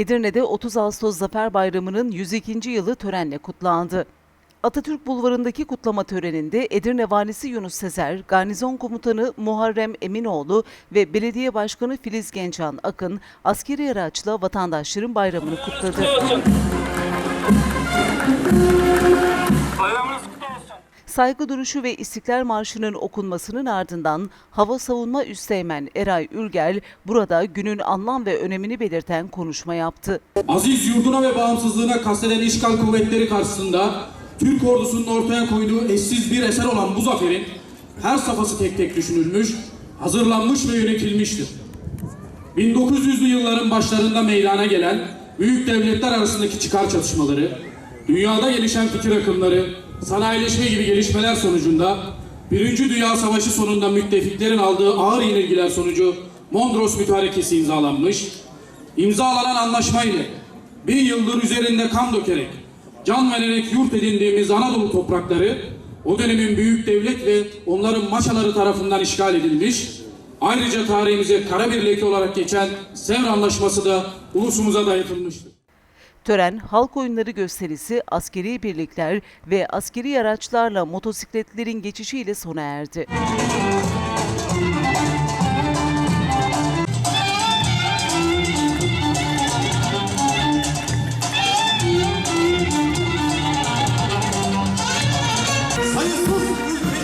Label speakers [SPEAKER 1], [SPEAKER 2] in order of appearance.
[SPEAKER 1] Edirne'de 30 Ağustos Zafer Bayramı'nın 102. yılı törenle kutlandı. Atatürk Bulvarı'ndaki kutlama töreninde Edirne Valisi Yunus Sezer, Garnizon Komutanı Muharrem Eminoğlu ve Belediye Başkanı Filiz Gençhan Akın askeri araçla vatandaşların bayramını kutladı. Saygı duruşu ve İstiklal Marşı'nın okunmasının ardından Hava Savunma Üsteğmen Eray Ülgel burada günün anlam ve önemini belirten konuşma yaptı.
[SPEAKER 2] Aziz yurduna ve bağımsızlığına kasteden işgal kuvvetleri karşısında Türk ordusunun ortaya koyduğu eşsiz bir eser olan bu zaferin her safhası tek tek düşünülmüş, hazırlanmış ve yönetilmiştir. 1900'lü yılların başlarında meydana gelen büyük devletler arasındaki çıkar çatışmaları, dünyada gelişen fikir akımları, sanayileşme gibi gelişmeler sonucunda Birinci Dünya Savaşı sonunda müttefiklerin aldığı ağır yenilgiler sonucu Mondros Mütarekesi imzalanmış, İmzalanan anlaşma ile bin yıldır üzerinde kan dökerek, can vererek yurt edindiğimiz Anadolu toprakları o dönemin büyük devlet ve onların maşaları tarafından işgal edilmiş, ayrıca tarihimize kara bir leke olarak geçen Sevr Anlaşması da ulusumuza dayatılmıştır.
[SPEAKER 1] Tören, halk oyunları gösterisi, askeri birlikler ve askeri araçlarla motosikletlerin geçişiyle sona erdi.
[SPEAKER 3] sayısız